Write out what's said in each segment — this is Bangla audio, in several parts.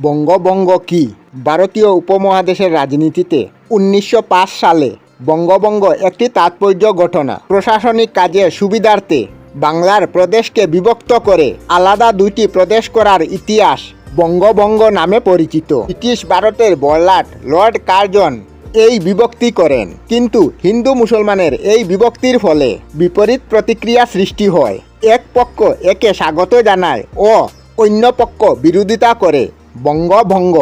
বঙ্গবঙ্গ কি ভারতীয় উপমহাদেশের রাজনীতিতে উনিশশো পাঁচ সালে বঙ্গবঙ্গ একটি তাৎপর্য ঘটনা। প্রশাসনিক কাজের সুবিধার্থে বাংলার প্রদেশকে বিভক্ত করে আলাদা দুইটি প্রদেশ করার ইতিহাস বঙ্গবঙ্গ নামে পরিচিত। ব্রিটিশ ভারতের বড়লাট লর্ড কার্জন এই বিভক্তি করেন। কিন্তু হিন্দু মুসলমানের এই বিভক্তির ফলে বিপরীত প্রতিক্রিয়া সৃষ্টি হয়। এক পক্ষ একে স্বাগত জানায় ও অন্য পক্ষ বিরোধিতা করে। বঙ্গভঙ্গ।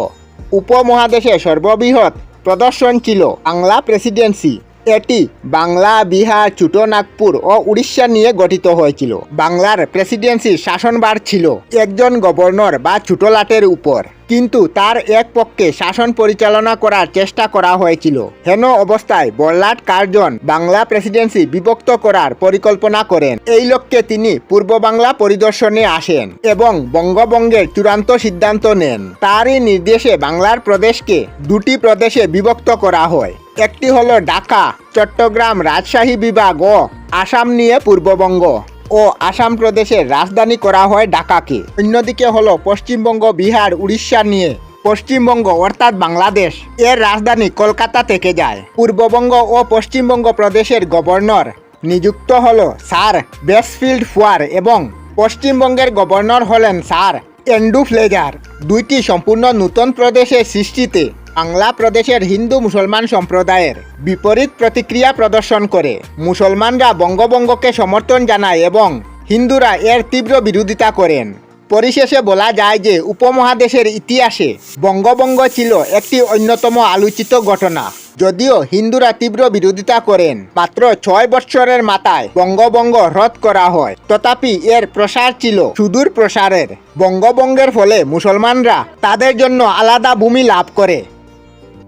উপমহাদেশে সর্ববৃহৎ প্রদর্শন ছিল বাংলা প্রেসিডেন্সি এটি বাংলা, বিহার, ছোটনাগপুর ও উড়িষ্যা নিয়ে গঠিত হয়েছিল। বাংলার প্রেসিডেন্সির শাসনভার ছিল একজন গভর্নর বা ছোটলাটের উপর। কিন্তু তার এক পক্ষে শাসন পরিচালনা করার চেষ্টা করা হয়েছিল। হেন অবস্থায় বল্লাট কার্জন বাংলা প্রেসিডেন্সি বিভক্ত করার পরিকল্পনা করেন। এই লক্ষ্যে তিনি পূর্ব বাংলা পরিদর্শনে আসেন এবং বঙ্গবঙ্গের চূড়ান্ত সিদ্ধান্ত নেন। তারই নির্দেশে বাংলার প্রদেশকে দুটি প্রদেশে বিভক্ত করা হয়। একটি হলো ঢাকা, চট্টগ্রাম রাজশাহী বিভাগ ও আসাম নিয়ে পূর্ববঙ্গ ও আসাম প্রদেশের রাজধানী করা হয় ঢাকাকে। অন্যদিকে হলো পশ্চিমবঙ্গ, বিহার, উড়িষ্যা নিয়ে পশ্চিমবঙ্গ অর্থাৎ বাংলাদেশ এর রাজধানী কলকাতা থেকে যায়। পূর্ববঙ্গ ও পশ্চিমবঙ্গ প্রদেশের গভর্নর নিযুক্ত হলো স্যার বেসফিল্ড ফুয়ার এবং পশ্চিমবঙ্গের গভর্নর হলেন স্যার এন্ডু ফ্লেজার। দুইটি সম্পূর্ণ নতুন প্রদেশের সৃষ্টিতে বাংলা প্রদেশের হিন্দু মুসলমান সম্প্রদায়ের বিপরীত প্রতিক্রিয়া প্রদর্শন করে। মুসলমানরা বঙ্গবঙ্গকে সমর্থন জানায় এবং হিন্দুরা এর তীব্র বিরোধিতা করেন। পরিশেষে বলা যায় যে, উপমহাদেশের ইতিহাসে বঙ্গবঙ্গ ছিল একটি অন্যতম আলোচিত ঘটনা। যদিও হিন্দুরা তীব্র বিরোধিতা করেন, মাত্র ছয় বৎসরের মাথায় বঙ্গবঙ্গ রদ করা হয়। তথাপি এর প্রসার ছিল সুদূর প্রসারের। বঙ্গবঙ্গের ফলে মুসলমানরা তাদের জন্য আলাদা ভূমি লাভ করে।